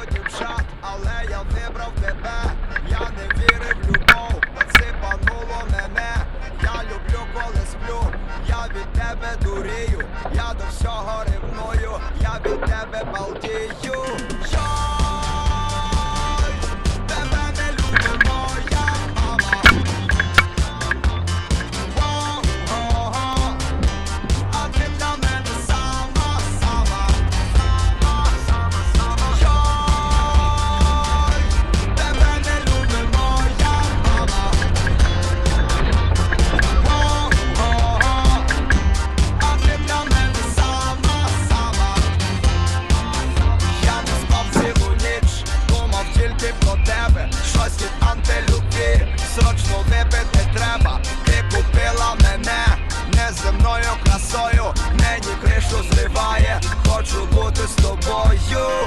Багато дівчат, але я вибрав тебе. Я не вірив в любов, посипануло мене. Я люблю, коли сплю, я від тебе дурію, я до всього ревную, я від тебе балдію. Мені зриває, хочу бути з тобою.